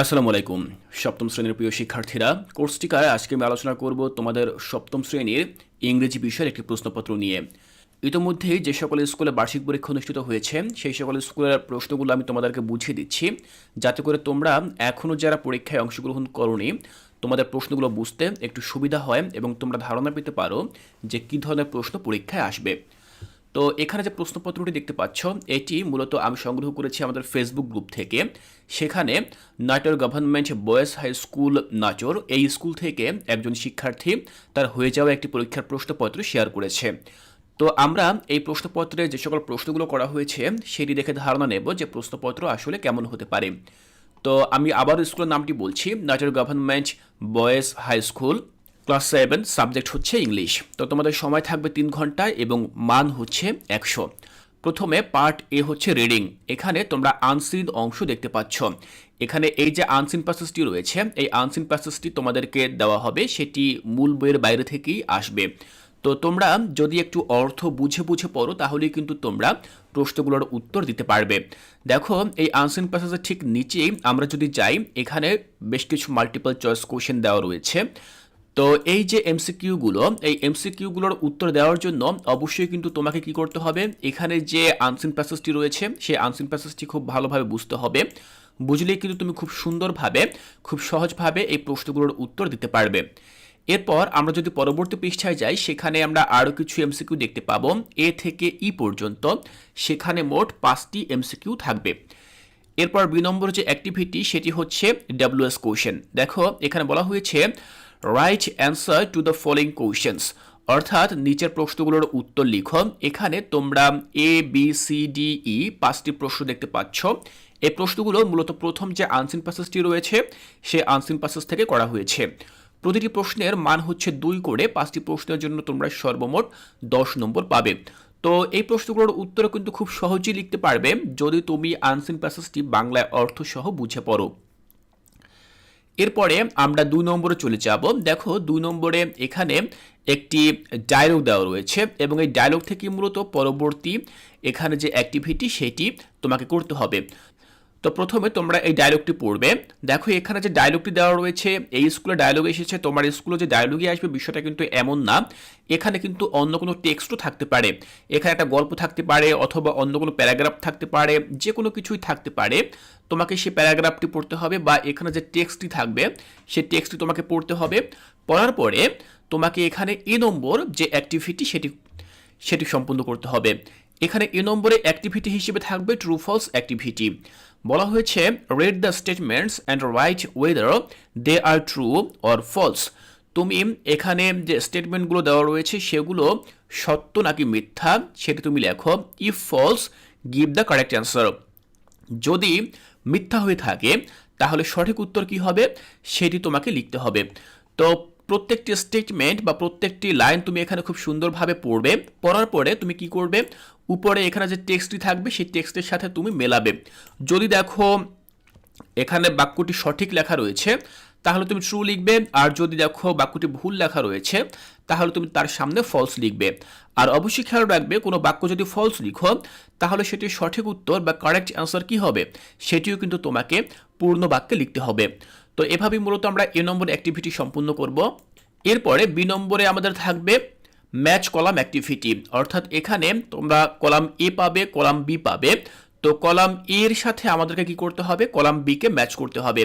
আসসালামু আলাইকুম। সপ্তম শ্রেণির প্রিয় শিক্ষার্থীরা, কোর্সটিকায় আজকে আমি আলোচনা করব তোমাদের সপ্তম শ্রেণির ইংরেজি বিষয়ের একটি প্রশ্নপত্র নিয়ে। ইতোমধ্যেই যে সকল স্কুলে বার্ষিক পরীক্ষা অনুষ্ঠিত হয়েছে, সেই সকল স্কুলের প্রশ্নগুলো আমি তোমাদেরকে বুঝিয়ে দিচ্ছি। যাতে করে তোমরা এখনও যারা পরীক্ষায় অংশগ্রহণ করনি, তোমাদের প্রশ্নগুলো বুঝতে একটু সুবিধা হয় এবং তোমরা ধারণা পেতে পারো যে কী ধরনের প্রশ্ন পরীক্ষায় আসবে। তো এখানে যে প্রশ্নপত্রটি দেখতে পাচ্ছ, এটি মূলত আমি সংগ্রহ করেছি আমাদের ফেসবুক গ্রুপ থেকে। সেখানে Natore government boys high school Natore, এই স্কুল থেকে একজন শিক্ষার্থী তার হয়ে যাওয়া একটি পরীক্ষার প্রশ্নপত্র শেয়ার করেছে। তো আমরা এই প্রশ্নপত্রে যে সকল প্রশ্নগুলো করা হয়েছে, সেটি দেখে ধারণা নেব যে প্রশ্নপত্র আসলে কেমন হতে পারে। তো আমি আবার স্কুলের নামটি বলছি, Natore government boys high school class seven, subject হচ্ছে ইংলিশ। তো তোমাদের সময় থাকবে তিন ঘণ্টা এবং মান হচ্ছে একশো। প্রথমে পার্ট এ হচ্ছে রিডিং। এখানে তোমরা আনসিন অংশ দেখতে পাচ্ছ। এখানে এই যে আনসিন প্যাসেজটি রয়েছে, এই আনসিন প্যাসেজটি তোমাদেরকে দেওয়া হবে, সেটি মূল বইয়ের বাইরে থেকেই আসবে। তো তোমরা যদি একটু অর্থ বুঝে বুঝে পড়ো, তাহলেই কিন্তু তোমরা প্রশ্নগুলোর উত্তর দিতে পারবে। দেখো, এই আনসিন প্যাসেজের ঠিক নিচেই আমরা যদি যাই, এখানে বেশ কিছু মাল্টিপল চয়েস কোশ্চেন দেওয়া রয়েছে। তো এই যে এমসিকিউগুলো এই এমসিকিউগুলোর উত্তর দেওয়ার জন্য অবশ্যই কিন্তু তোমাকে কি করতে হবে? এখানে যে আনসিন প্যাসেজটি রয়েছে, সেই আনসিন প্যাসেজটি খুব ভালোভাবে বুঝতে হবে। বুঝলেই কিন্তু তুমি খুব সুন্দরভাবে, খুব সহজভাবে এই প্রশ্নগুলোর উত্তর দিতে পারবে। এরপর আমরা যদি পরবর্তী পৃষ্ঠায় যাই, সেখানে আমরা আরও কিছু এমসিকিউ দেখতে পাবো। এ থেকে ই পর্যন্ত, সেখানে মোট পাঁচটি এমসিকিউ থাকবে। এরপর বি নম্বর যে অ্যাক্টিভিটি সেটি হচ্ছে ডাব্লিউএস কোশ্চেন দেখো, এখানে বলা হয়েছে write answer to the following questions অর্থাৎ নিচের প্রশ্নগুলোর উত্তর লিখো। এখানে তোমরা A B C D E পাঁচটি প্রশ্ন দেখতে পাচ্ছ। এই প্রশ্নগুলো মূলত প্রথম যে আনসিন প্যাসেজটি রয়েছে সে আনসিন প্যাসেজ থেকে করা হয়েছে। প্রতিটি প্রশ্নের মান হচ্ছে দুই করে, পাঁচটি প্রশ্নের জন্য তোমরা সর্বমোট দশ নম্বর পাবে। তো এই প্রশ্নগুলোর উত্তর কিন্তু খুব সহজেই লিখতে পারবে, যদি তুমি আনসিন প্যাসেজটি বাংলায় অর্থ সহ বুঝে পড়ো। এরপরে আমরা দুই নম্বরে চলে যাব। দেখো, দুই নম্বরে এখানে একটি ডায়লগ দেওয়া রয়েছে এবং এই ডায়লগ থেকে মূলত পরবর্তী এখানে যে অ্যাক্টিভিটি সেটি তোমাকে করতে হবে। তো প্রথমে তোমরা এই ডায়লগটি পড়বে। দেখো, এখানে যে ডায়লগটি দেওয়া রয়েছে, এই স্কুলে ডায়লগ এসেছে, তোমার স্কুলে যে ডায়লগে আসবে বিষয়টা কিন্তু এমন না। এখানে কিন্তু অন্য কোনো টেক্সটও থাকতে পারে। এখানে একটা গল্প থাকতে পারে অথবা অন্য কোনো প্যারাগ্রাফ থাকতে পারে যে কোনো কিছুই থাকতে পারে। তোমাকে সেই প্যারাগ্রাফটি পড়তে হবে বা এখানে যে টেক্সটটি থাকবে, সেই টেক্সটটি তোমাকে পড়তে হবে। পড়ার পরে তোমাকে এখানে এ নম্বর যে অ্যাক্টিভিটি সেটি সেটি সম্পূর্ণ করতে হবে। এখানে এ নম্বরে অ্যাক্টিভিটি হিসেবে থাকবে ট্রু ফলস অ্যাক্টিভিটি বলা হয়েছে read the statements and write whether they are true or false তুমি এখানে যে স্টেটমেন্টগুলো দেওয়া রয়েছে, সেগুলো সত্য নাকি মিথ্যা, সেটি তুমি লেখো। If false give the correct answer যদি মিথ্যা হয়ে থাকে, তাহলে সঠিক উত্তর কি হবে? সেটি তোমাকে লিখতে হবে। তো প্রত্যেকটি স্টেটমেন্ট বা প্রত্যেকটি লাইন তুমি এখানে খুব সুন্দরভাবে পড়বে। পড়ার পরে তুমি কি করবে? উপরে এখানে যে টেক্সটটি থাকবে, সেই টেক্সটের সাথে তুমি মেলাবে। যদি দেখো এখানে বাক্যটি সঠিক লেখা রয়েছে, তাহলে তুমি ট্রু লিখবে। আর যদি দেখো বাক্যটি ভুল লেখা রয়েছে, তাহলে তুমি তার সামনে ফলস লিখবে। আর অবশ্যই খেয়াল রাখবে, কোনো বাক্য যদি ফলস লিখো তাহলে সেটির সঠিক উত্তর বা কারেক্ট অ্যান্সার কি হবে? সেটিও কিন্তু তোমাকে পূর্ণ বাক্যে লিখতে হবে। তো এভাবেই মূলত আমরা এ নম্বর অ্যাক্টিভিটি সম্পূর্ণ করব। এরপরে বি নম্বরে আমাদের থাকবে ম্যাচ কলাম অ্যাক্টিভিটি অর্থাৎ এখানে তোমরা কলাম এ পাবে কলাম বি পাবে। তো কলাম এর সাথে আমাদেরকে কি করতে হবে? কলাম বি কে ম্যাচ করতে হবে।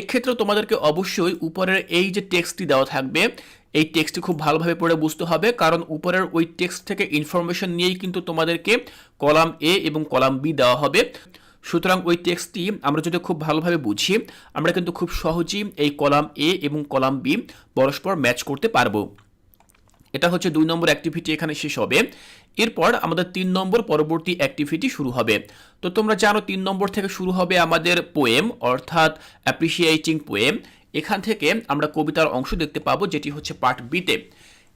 এক্ষেত্রে তোমাদেরকে অবশ্যই উপরের এই যে টেক্সটটি দেওয়া থাকবে, এই টেক্সটটি খুব ভালোভাবে পড়ে বুঝতে হবে, কারণ উপরের ওই টেক্সট থেকে ইনফরমেশন নিয়েই কিন্তু তোমাদেরকে কলাম এ এবং কলাম বি দেওয়া হবে। সুতরাং ওই টেক্সটটি আমরা যদি খুব ভালোভাবে বুঝি, আমরা কিন্তু খুব সহজেই এই কলাম এ এবং কলাম বি পরস্পর ম্যাচ করতে পারব। এটা হচ্ছে দুই নম্বর অ্যাক্টিভিটি এখানে শেষ হবে। এরপর আমাদের তিন নম্বর পরবর্তী অ্যাক্টিভিটি শুরু হবে। তো তোমরা জানো তিন নম্বর থেকে শুরু হবে আমাদের পোয়েম অর্থাৎ অ্যাপ্রিসিয়েটিং পোয়েম এখান থেকে আমরা কবিতার অংশ দেখতে পাবো, যেটি হচ্ছে পার্ট বিতে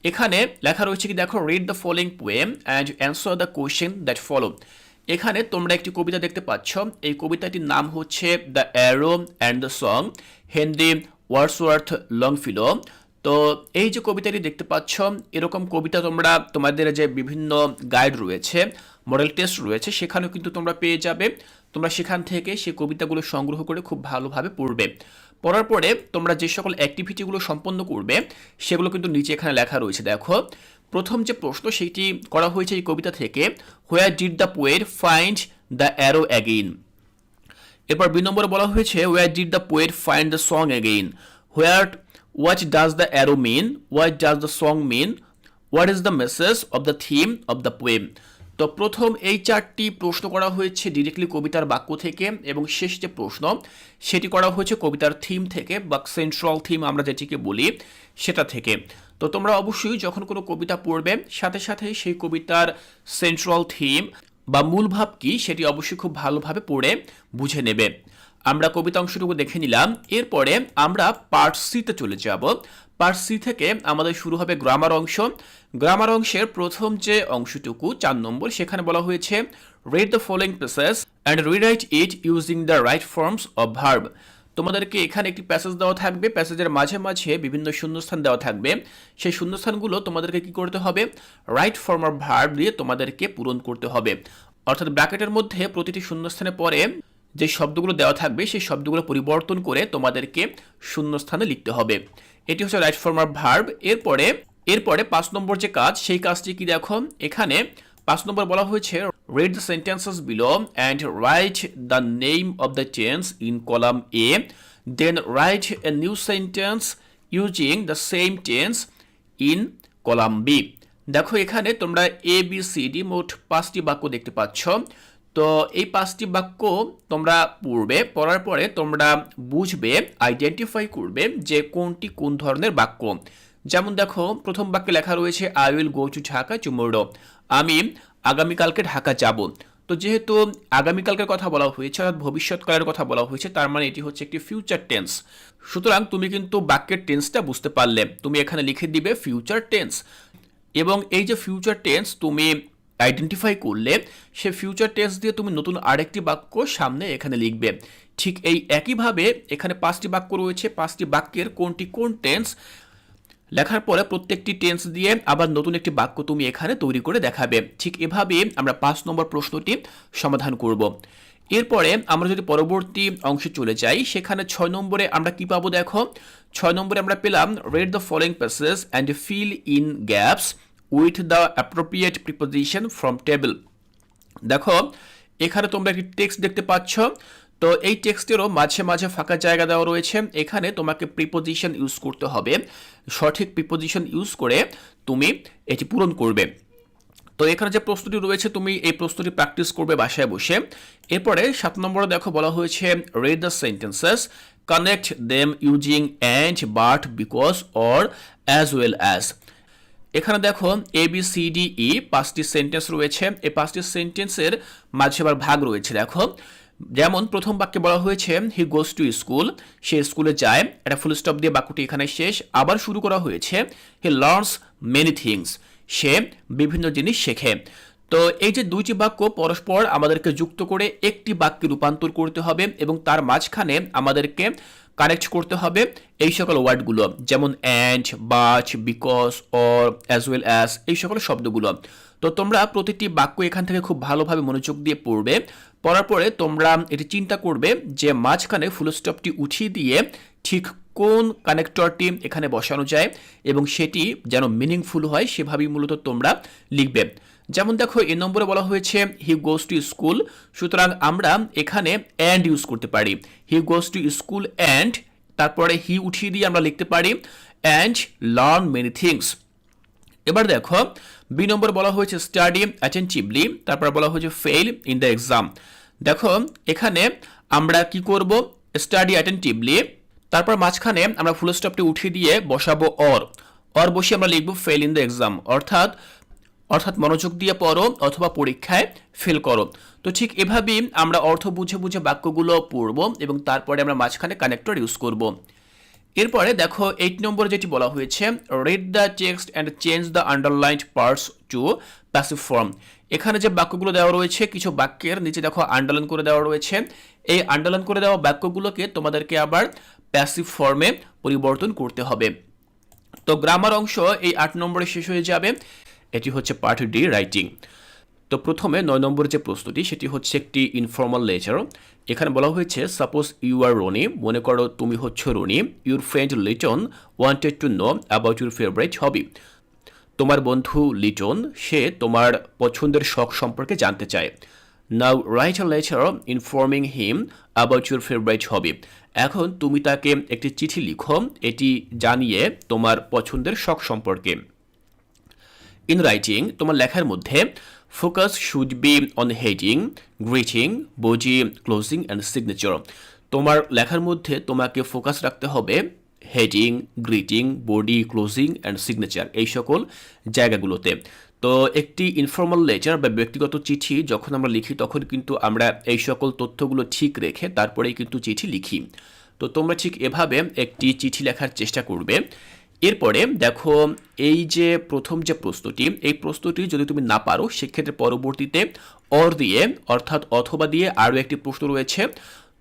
এখানে লেখা রয়েছে কি, দেখো read the following poem and answer the question that follow এখানে তোমরা একটি কবিতা দেখতে পাচ্ছ। এই কবিতাটির নাম হচ্ছে the arrow and the song Henry Wordsworth Longfellow তো এই যে কবিতাটি দেখতে পাচ্ছ, এরকম কবিতা তোমরা, তোমাদের যে বিভিন্ন গাইড রয়েছে মডেল টেস্ট রয়েছে, সেখানেও কিন্তু তোমরা পেয়ে যাবে। তোমরা সেখান থেকে সেই কবিতাগুলো সংগ্রহ করে খুব ভালোভাবে পড়বে। পড়ার পরে তোমরা যে সকল অ্যাক্টিভিটিগুলো সম্পন্ন করবে, সেগুলো কিন্তু নিচে এখানে লেখা রয়েছে। দেখো, প্রথম যে প্রশ্ন সেটি করা হয়েছে এই কবিতা থেকে where did the poet find the arrow again এরপর বি নম্বরে বলা হয়েছে where did the poet find the song again where what does the arrow mean what does the song mean what is the message of the theme of the poem তো প্রথম এই চারটি প্রশ্ন করা হয়েছে ডিরেক্টলি কবিতার বাক্য থেকে এবং শেষ যে প্রশ্ন, সেটি করা হয়েছে কবিতার থিম থেকে বা সেন্ট্রাল থিম আমরা যেটিকে বলি, সেটা থেকে। তো তোমরা অবশ্যই যখন কোনো কবিতা পড়বে, সাথে সাথে সেই কবিতার সেন্ট্রাল থিম বা মূল ভাব কি, সেটি অবশ্যই খুব ভালোভাবে পড়ে বুঝে নেবে। আমরা কবিতা অংশটুকু দেখে নিলাম, এরপরে আমরা পার্ট সিতে চলে যাব। পার্ট সি থেকে আমাদের শুরু হবে গ্রামার অংশ। গ্রামার অংশের প্রথম যে অংশটুকু, চার নম্বর, সেখানে বলা হয়েছে read the following passage and rewrite it using the right forms of verb তোমাদেরকে এখানে একটি প্যাসেজ দেওয়া থাকবে। প্যাসেজের মাঝে মাঝে বিভিন্ন শূন্যস্থান দেওয়া থাকবে। সেই শূন্যস্থানগুলো তোমাদেরকে কি করতে হবে? রাইট ফর্ম অফ ভার্ব দিয়ে তোমাদেরকে পূরণ করতে হবে। অর্থাৎ ব্র্যাকেটের মধ্যে প্রতিটি শূন্যস্থানে পরে যে শব্দগুলো দেওয়া থাকবে, সেই শব্দগুলো পরিবর্তন করে তোমাদেরকে শূন্যস্থানে লিখতে হবে। এটি হচ্ছে রাইট ফর্ম অফ ভার্ব এরপরে এরপরে পাঁচ নম্বর যে কাজ, সেই কাজটি কি দেখো এখানে পাঁচ নম্বর বলা হয়েছে read the sentences below and write the name of the tense in column A then write a new sentence using the same tense in column B দেখো এখানে তোমরা এ বি সি ডি মোট পাঁচটি বাক্য দেখতে পাচ্ছ। তো এই পাঁচটি বাক্য তোমরা পড়বে, পড়ার পরে তোমরা বুঝবে আইডেন্টিফাই করবে যে কোনটি কোন ধরনের বাক্য। যেমন দেখো, প্রথম বাক্যে লেখা রয়েছে I will go to Dhaka tomorrow আমি আগামীকালকে ঢাকা যাব। তো যেহেতু আগামীকালকের কথা বলা হয়েছে, অর্থাৎ ভবিষ্যৎকালের কথা বলা হয়েছে, তার মানে এটি হচ্ছে একটি ফিউচার টেন্স সুতরাং তুমি কিন্তু বাক্যের টেন্সটা বুঝতে পারলে। তুমি এখানে লিখে দিবে ফিউচার টেন্স এবং এই যে ফিউচার টেন্স তুমি আইডেন্টিফাই করলে সে ফিউচার টেন্স দিয়ে তুমি নতুন আরেকটি বাক্য সামনে এখানে লিখবে। ঠিক এই একইভাবে এখানে পাঁচটি বাক্য রয়েছে, পাঁচটি বাক্যের কোনটি কোন টেন্স লেখার পরে প্রত্যেকটি টেন্স দিয়ে আবার নতুন একটি বাক্য তুমি এখানে তৈরি করে দেখাবে। ঠিক এভাবে আমরা পাঁচ নম্বর প্রশ্নটি সমাধান করব। এরপরে আমরা যদি পরবর্তী অংশে চলে যাই, সেখানে ছয় নম্বরে আমরা কি পাবো দেখো? ছয় নম্বরে আমরা পেলাম read the following passage and fill in gaps with the appropriate preposition from table দেখো, এখানে তোমরা একটি টেক্সট দেখতে পাচ্ছ। তো এই টেক্সটেরও মাঝে মাঝে ফাঁকা জায়গা দেওয়া রয়েছে। এখানে তোমাকে প্রিপোজিশন ইউজ করতে হবে। সঠিক প্রিপোজিশন ইউজ করে তুমি এটি পূরণ করবে। তো এখানে যে প্রস্তুতি রয়েছে, তুমি এই প্রস্তুতি প্র্যাকটিস করবে বাসায় বসে। এরপরে সাত নম্বরে দেখো বলা হয়েছে read the sentences connect them using and but because or as well as এখানে দেখো A B C D E পাঁচটি সেন্টেন্স রয়েছে। এই পাঁচটি সেন্টেন্সের মাঝে আবার ভাগ রয়েছে, দেখো। যেমন প্রথম বাক্যে বলা হয়েছে হি গোস টু স্কুল সে স্কুলে যায়। এটা ফুল স্টপ দিয়ে বাক্যটি এখানে শেষ। আবার শুরু করা হয়েছে হি লার্নস মেনি থিংস সে বিভিন্ন জিনিস শেখে। তো এই যে দুইটি বাক্য পরস্পর আমাদেরকে যুক্ত করে একটি বাক্যে রূপান্তর করতে হবে এবং তার মাঝখানে আমাদেরকে কানেক্ট করতে হবে এই সকল ওয়ার্ডগুলো, যেমন and but because or as well as এই সকল শব্দগুলো। তো তোমরা প্রতিটি বাক্য এখান থেকে খুব ভালোভাবে মনোযোগ দিয়ে পড়বে, পড়ার পরে তোমরা এটি চিন্তা করবে যে মাঝখানে ফুল স্টপটি উঠিয়ে দিয়ে ঠিক কোন কানেক্টরটি এখানে বসানো যায় এবং সেটি যেন মিনিংফুল হয় সেভাবেই মূলত তোমরা লিখবে। যেমন দেখো, এ নম্বরে বলা হয়েছে হি গোস টু স্কুল সুতরাং আমরা এখানে অ্যান্ড ইউজ করতে পারি। He goes to school and তারপরে হি উঠিয়ে দিয়ে আমরা লিখতে পারি অ্যান্ড লার্ন মেনি থিংস এবার দেখো বি নম্বর বলা হয়েছে স্টাডি অ্যাটেন্টিভলি তারপর বলা হয়েছে ফেল ইন দ্য এক্সাম দেখো, এখানে আমরা কি করব? স্টাডি অ্যাটেন্টিভলি তারপর মাঝখানে আমরা ফুল স্টপটি উঠিয়ে দিয়ে বসাবো অর অর বসে আমরা লিখব ফেল ইন দ্য এক্সাম অর্থাৎ অর্থাৎ মনোযোগ দিয়ে পড়ো অথবা পরীক্ষায় ফেল করো। তো ঠিক এভাবেই আমরা অর্থ বুঝে বুঝে বাক্যগুলো পড়ব এবং তারপরে আমরা মাঝখানে কানেক্টর ইউজ করব। এরপরে দেখো এইট নম্বর যেটি বলা হয়েছে read the text and change the underlined parts to passive form এখানে যে বাক্যগুলো দেওয়া রয়েছে, কিছু বাক্যের নিচে দেখো আন্ডারলাইন করে দেওয়া রয়েছে। এই আন্ডারলাইন করে দেওয়া বাক্যগুলোকে তোমাদেরকে আবার প্যাসিভ ফর্মে পরিবর্তন করতে হবে। তো গ্রামার অংশ এই আট নম্বরে শেষ হয়ে যাবে। এটি হচ্ছে পার্ট ডি রাইটিং তো প্রথমে নয় নম্বর যে প্রশ্নটি, সেটি হচ্ছে একটি ইনফর্মাল লেচার এখানে বলা হয়েছে সাপোজ ইউ আর রনি মনে করো তুমি হচ্ছে Roni your friend Liton wanted to know about your favourite hobby তোমার বন্ধু লিটন সে তোমার পছন্দের শখ সম্পর্কে জানতে চায়। Now write a letter informing him about your favourite hobby এখন তুমি তাকে একটি চিঠি লিখো, এটি জানিয়ে তোমার পছন্দের শখ সম্পর্কে। ইন রাইটিং তোমার লেখার মধ্যে focus should be on heading greeting body closing and signature তোমার লেখার মধ্যে তোমাকে ফোকাস রাখতে হবে heading greeting body closing and signature এই সকল জায়গাগুলোতে। তো একটি ইনফর্মাল লেটার বা ব্যক্তিগত চিঠি যখন আমরা লিখি, তখন কিন্তু আমরা এই সকল তথ্যগুলো ঠিক রেখে তারপরেই কিন্তু চিঠি লিখি। তো তোমরা ঠিক এভাবে একটি চিঠি লেখার চেষ্টা করবে। এরপরে দেখো, এই যে প্রথম যে প্রশ্নটি, এই প্রশ্নটি যদি তুমি না পারো, সেক্ষেত্রে পরবর্তীতে অর দিয়ে, অর্থাৎ অথবা দিয়ে আরও একটি প্রশ্ন রয়েছে।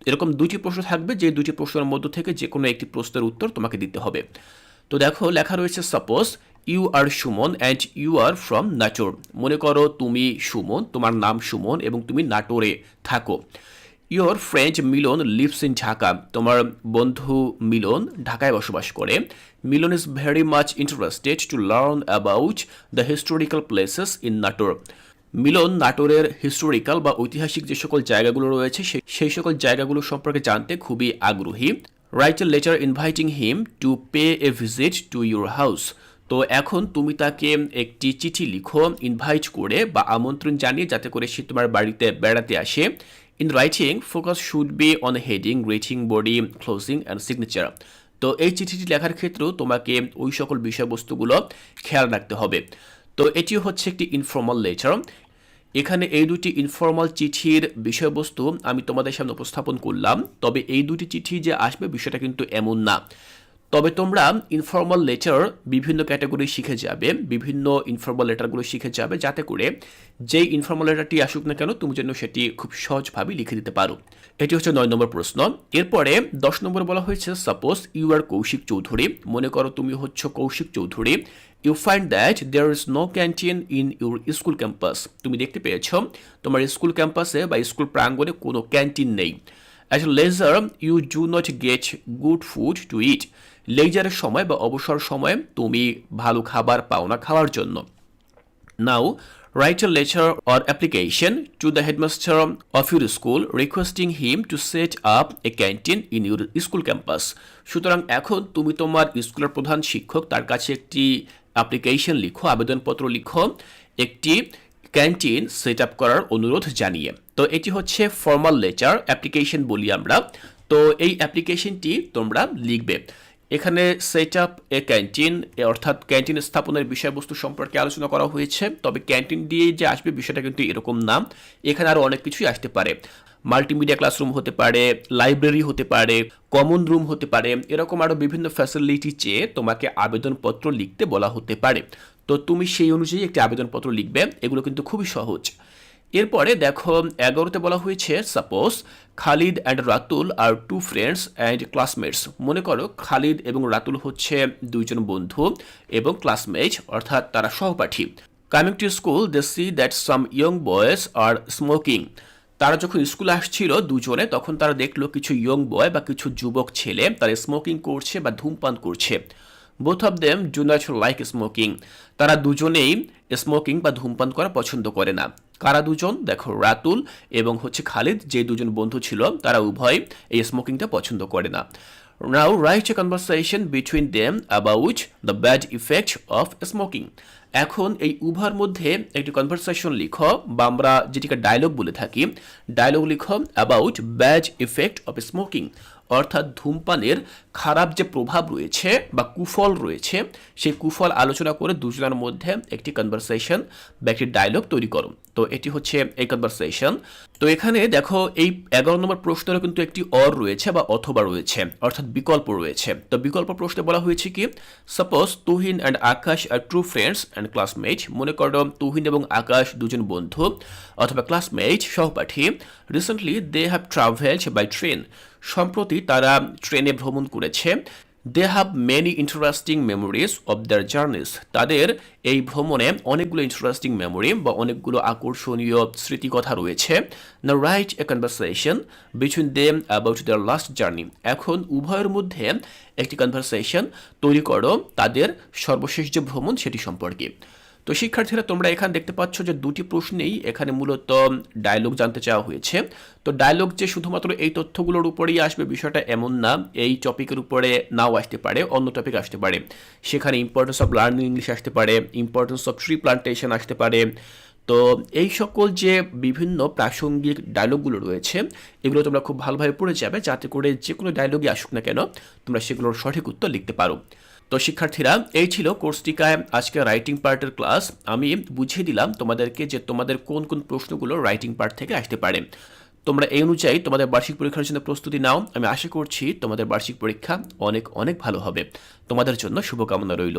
এরকম দুটি প্রশ্ন থাকবে, যে দুটি প্রশ্নের মধ্য থেকে যে কোনো একটি প্রশ্নের উত্তর তোমাকে দিতে হবে। তো দেখো, লেখা রয়েছে suppose you are Suman and you are from Natore মনে করো, তুমি সুমন, তোমার নাম সুমন এবং তুমি নাটোরে থাকো। Your friend Milon lives in Dhaka. তোমার বন্ধু মিলন ঢাকায় বসবাস করে। Milon is very much interested to learn about the historical places in Natore Milon নাটোরের হিস্টোরিক্যাল বা ঐতিহাসিক যে সকল জায়গাগুলো রয়েছে সেই সকল জায়গাগুলো সম্পর্কে জানতে খুবই আগ্রহী। Write a letter inviting him to pay a visit to your house তো এখন তুমি তাকে একটি চিঠি লিখো ইনভাইট করে বা আমন্ত্রণ জানিয়ে যাতে করে সে তোমার বাড়িতে বেড়াতে আসে। In writing focus should be on heading greeting body closing and signature তো এই চিঠিটি লেখার ক্ষেত্রেও তোমাকে ওই সকল বিষয়বস্তুগুলো খেয়াল রাখতে হবে। তো এটি হচ্ছে একটি ইনফর্মাল লেটার এখানে এই দুটি ইনফর্মাল চিঠির বিষয়বস্তু আমি তোমাদের সামনে উপস্থাপন করলাম। তবে এই দুটি চিঠি যে আসবে বিষয়টা কিন্তু এমন না। তবে তোমরা ইনফর্মাল লেটার বিভিন্ন ক্যাটাগরি শিখে যাবে, বিভিন্ন ইনফর্মাল লেটারগুলো শিখে যাবে যাতে করে যেই ইনফর্মাল লেটারটি আসুক না কেন তুমি যেন সেটি খুব সহজভাবে লিখে দিতে পারো। এটি হচ্ছে নয় নম্বর প্রশ্ন। এরপরে দশ নম্বর বলা হয়েছে suppose you are Kaushik Chowdhury, মনে করো তুমি হচ্ছে Kaushik Chowdhury you find that there is no canteen in your school campus তুমি দেখতে পেয়েছ, তোমার স্কুল ক্যাম্পাসে বা স্কুল প্রাঙ্গণে কোনো ক্যান্টিন নেই। As leisure you do not get good food to eat লেজারের সময় বা অবসর সময়ে তুমি ভালো খাবার পাও না খাওয়ার জন্য। নাও write a letter or application to the headmaster of your school requesting him to set up a canteen in your school campus. সুতরাং এখন তুমি তোমার স্কুলের প্রধান শিক্ষক তার কাছে একটি অ্যাপ্লিকেশন লিখো, আবেদনপত্র লিখো, একটি ক্যান্টিন সেট আপ করার অনুরোধ জানিয়ে। তো এটি হচ্ছে ফর্মাল লেটার অ্যাপ্লিকেশন বলি আমরা। তো এই অ্যাপ্লিকেশনটি তোমরা লিখবে। এখানে সেট আপ এ ক্যান্টিন অর্থাৎ ক্যান্টিন স্থাপনের বিষয়বস্তু সম্পর্কে আলোচনা করা হয়েছে, তবে ক্যান্টিন দিয়ে যে আসবে বিষয়টা কিন্তু এরকম না। এখানে আরও অনেক কিছুই আসতে পারে। মাল্টিমিডিয়া ক্লাসরুম হতে পারে লাইব্রেরি হতে পারে কমন রুম হতে পারে, এরকম আরও বিভিন্ন ফ্যাসিলিটি চেয়ে তোমাকে আবেদনপত্র লিখতে বলা হতে পারে। তো তুমি সেই অনুযায়ী একটি আবেদনপত্র লিখবে, এগুলো কিন্তু খুবই সহজ। এরপরে দেখো, এগারোতে বলা হয়েছে suppose Khalid and Ratul are two friends and classmates মনে করো, খালিদ এবং রাতুল হচ্ছে দুইজন বন্ধু এবং ক্লাসমেট অর্থাৎ তারা সহপাঠী। Coming to school they see that some young boys are smoking তারা যখন স্কুলে আসছিল দুজনে, তখন তারা দেখল কিছু ইয়ং বয় বা কিছু যুবক ছেলে, তারা স্মোকিং করছে বা ধূমপান করছে। Both of them do like smoking তারা দুজনেই স্মোকিং বা ধূমপান করা পছন্দ করে না। কারা দুজন? দেখো, রাতুল এবং হচ্ছে খালিদ, যে দুজন বন্ধু ছিল, তারা উভয় এই স্মোকিংটা পছন্দ করে না। Now write a conversation between them about the bad effect of smoking এখন এই উভয়ের মধ্যে একটি কনভারসেশন লিখো, বা আমরা যেটিকে ডায়লগ বলে থাকি ডায়লগ লিখো about bad effect of smoking অর্থাৎ ধূমপানের খারাপ যে প্রভাব রয়েছে, বা কুফল রয়েছে, সেই কুফল আলোচনা করে দুজনের মধ্যে একটি কনভারসেশন বা একটি ডায়লগ তৈরি করো। তো এটি হচ্ছে এই কনভারসেশন তো এখানে দেখো এই এগারো নম্বর প্রশ্নেরও কিন্তু একটি অর রয়েছে বা অথবা রয়েছে, অর্থাৎ বিকল্প রয়েছে। তো বিকল্প প্রশ্নে বলা হয়েছে কি suppose Tuhin and Akash are true friends and classmate মনে করো তুহিন এবং আকাশ দুজন বন্ধু অথবা ক্লাসমেট সহপাঠী। Recently they have travelled by train সম্প্রতি তারা ট্রেনে ভ্রমণ করেছে। They have many interesting memories of their journeys তাদের এই ভ্রমণে অনেকগুলো ইন্টারেস্টিং মেমোরি বা অনেকগুলো আকর্ষণীয় স্মৃতিকথা রয়েছে। না write a conversation between them about their last journey এখন উভয়ের মধ্যে একটি কনভারসেশন তৈরি করো তাদের সর্বশেষ যে ভ্রমণ সেটি সম্পর্কে। তো শিক্ষার্থীরা, তোমরা এখানে দেখতে পাচ্ছ যে দুটি প্রশ্নেই এখানে মূলত ডায়লগ জানতে চাওয়া হয়েছে। তো ডায়লগ যে শুধুমাত্র এই তথ্যগুলোর উপরেই আসবে, বিষয়টা এমন না, এই টপিকের উপরে নাও আসতে পারে, অন্য টপিক আসতে পারে। সেখানে ইম্পর্টেন্স অফ লার্নিং ইংলিশ আসতে পারে ইম্পর্টেন্স অফ ট্রি প্লান্টেশন আসতে পারে। তো এই সকল যে বিভিন্ন প্রাসঙ্গিক ডায়লগগুলো রয়েছে, এগুলো তোমরা খুব ভালোভাবে পড়ে যাবে, যাতে করে যে কোনো ডায়লগই আসুক না কেন, তোমরা সেগুলোর সঠিক উত্তর লিখতে পারো। তো শিক্ষার্থীরা, এই ছিল কোর্সটিকায় আজকে রাইটিং পার্টের ক্লাস আমি বুঝিয়ে দিলাম তোমাদেরকে যে তোমাদের কোন কোন প্রশ্নগুলো রাইটিং পার্ট থেকে আসতে পারে। তোমরা এই অনুযায়ী তোমাদের বার্ষিক পরীক্ষার জন্য প্রস্তুতি নাও। আমি আশা করছি তোমাদের বার্ষিক পরীক্ষা অনেক অনেক ভালো হবে। তোমাদের জন্য শুভকামনা রইল।